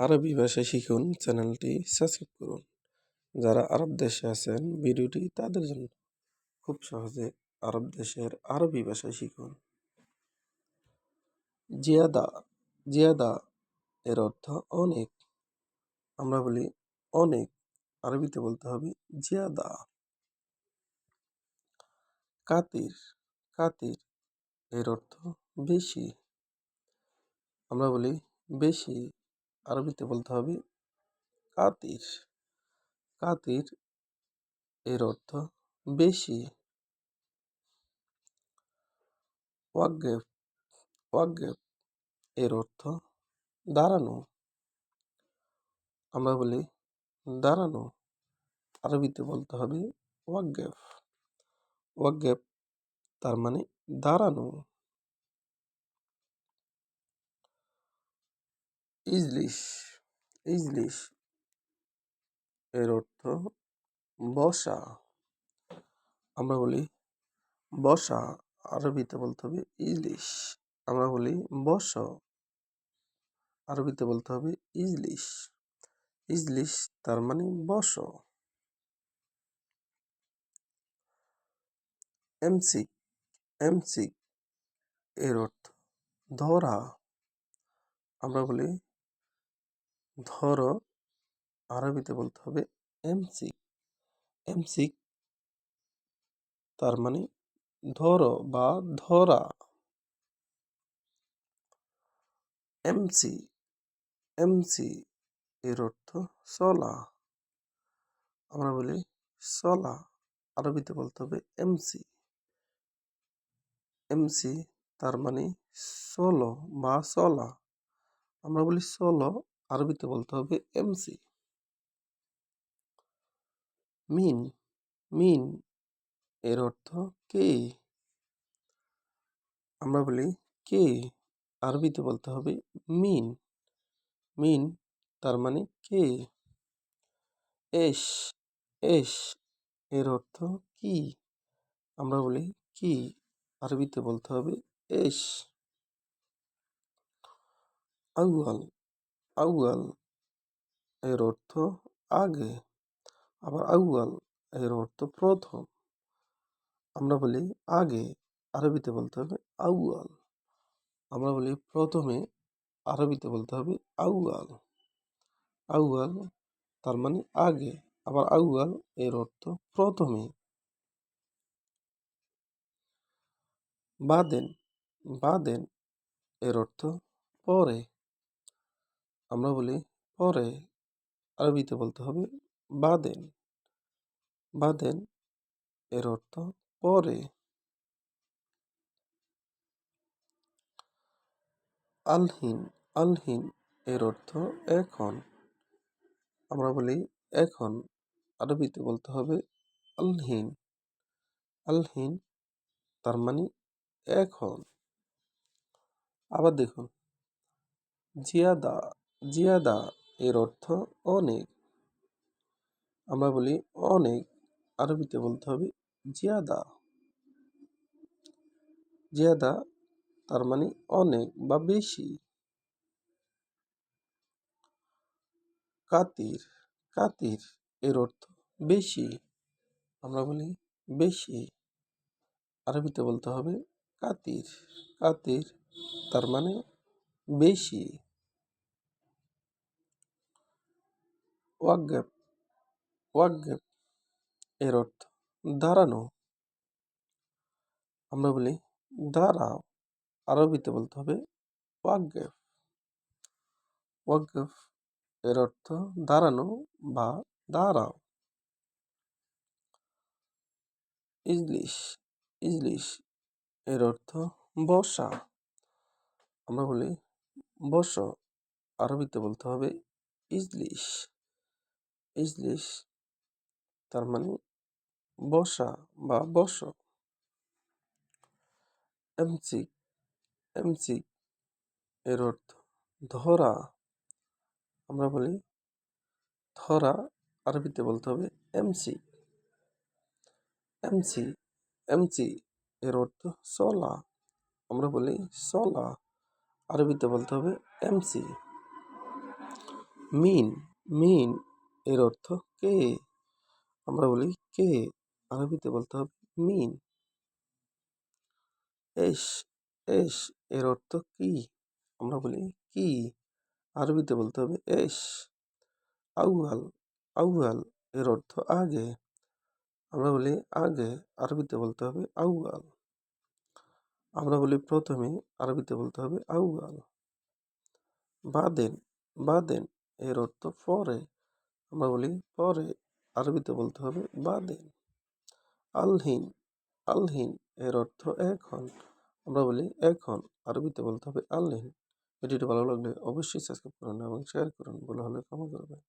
আরবি ভাষা শিখুন, চ্যানেলটি সাবস্ক্রাইব করুন। যারা আরব দেশে আছেন, ভিডিওটি তাদের জন্য খুব সহজে আরব দেশের আরবি ভাষা শিখুন। জিয়াদা জিয়াদা এর অর্থ অনেক। আমরা বলি অনেক, আরবিতে বলতে হবে জিয়াদা। কাতির কাতির এর অর্থ বেশি। আমরা বলি বেশি। আরবিতে বলতে হবে কাতির। কাতির এর অর্থ বেশি। ওয়াগেফ ওয়াগেফ এর অর্থ দাঁড়ানো। আমরা বলি দাঁড়ানো। আরবিতে বলতে হবে ওয়াগেফ ওয়াগেফ তার মানে দাঁড়ানো। ইজলিশ ইজলিশ এর অর্থ বসা। আমরা বলি বসা, আরবিতে বলতে হবে ইজলিশ। আমরা বলি বস, আরবিতে বলতে হবে ইজলিশ। ইজলিশ তার মানে বস। এমসিক এমসিক এর অর্থ ধরা। আমরা বলি ধর আরবিতে বলতে হবে এমসিক এমসিক তার মানে ধরো বা ধরা। এমসি এমসি এর অর্থ চলা আমরা বলি চলা আরবিতে বলতে হবে এমসি এমসি তার মানে চলো বা চলা আমরা বলি চলো আরবিতে বলতে হবে এমসি। মিন মিন এর অর্থ কে? আমরা বলি কে? আরবিতে বলতে হবে মিন। মিন তার মানে কে? এস এস এর অর্থ কি? আমরা বলি কি? আরবিতে বলতে হবে এস। আউয়াল আউয়াল এর অর্থ আগে, আবার আউয়াল এর অর্থ প্রথম। আমরা বলি আগে, আরবিতে বলতে হবে আউয়াল। আমরা বলি প্রথমে আরবিতে বলতে হবে আউয়াল। আউয়াল তার মানে আগে, আবার আউয়াল এর অর্থ প্রথমে। বাদেন বাদেন এর অর্থ পরে। আমরা বলি পরে আরবিতে বলতে হবে বাদেন। বাদেন এর অর্থ পরে। আলহিন আলহিন এর অর্থ এখন। আমরা বলি এখন, আরবিতে বলতে হবে আলহিন। আলহিন তার মানে এখন। আবার দেখুন, জিয়াদা জিয়াদা, এর অর্থ অনেক। আমরা বলি অনেক, আরবিতে বলতে হবে জিয়াদা। জিয়াদা তার মানে অনেক বা বেশি। কাতির কাতির এর অর্থ বেশি। আমরা বলি বেশি। আরবিতে বলতে হবে কাতির। কাতির তার মানে বেশি। ওয়াগ্যাপ ওয়াগ্যাপ এর অর্থ দাঁড়ানো। আমরা বলি দাঁড়াও, আরবিতে বলতে হবে ওয়াগ্যাফ ওয়াগ্যাফ এর অর্থ দাঁড়ানো বা দাঁড়াও। ইজলিশ ইজলিশ, এর অর্থ বসা। আমরা বলি বস, আরবিতে বলতে হবে ইজলিশ। ইজলিশ, তার মানে বসা বা বস এমসি এমসি এর অর্থ ধরা। আমরা বলি ধরা, আরবিতে বলতে হবে এমসি। এমসি এমসি এর অর্থ চলা আমরা বলি চলা আরবিতে বলতে হবে এমসি। মিন মিন এর অর্থ কে? আমরা বলি কে? আরবিতে বলতে হবে মিন এস এস, এর অর্থ কি? আমরা বলি কি? আরবিতে বলতে হবে এস। আউয়াল আউয়াল এর অর্থ আগে। আমরা বলি আগে, আরবিতে বলতে হবে আউয়াল। আমরা বলি প্রথমে, আরবিতে বলতে হবে আউয়াল। বাদেন বাদেন এর অর্থ পরে। আমরা বলি, পরে আরবিতে বলতে হবে বাদে। আলহিন, আলহীন এর অর্থ এখন। আমরা বলি এখন, আরবিতে বলতে হবে আলহিন। ভিডিওটি ভালো লাগলে অবশ্যই সাবস্ক্রাইব করুন এবং শেয়ার করুন। বলে হলে ক্ষমা করবেন।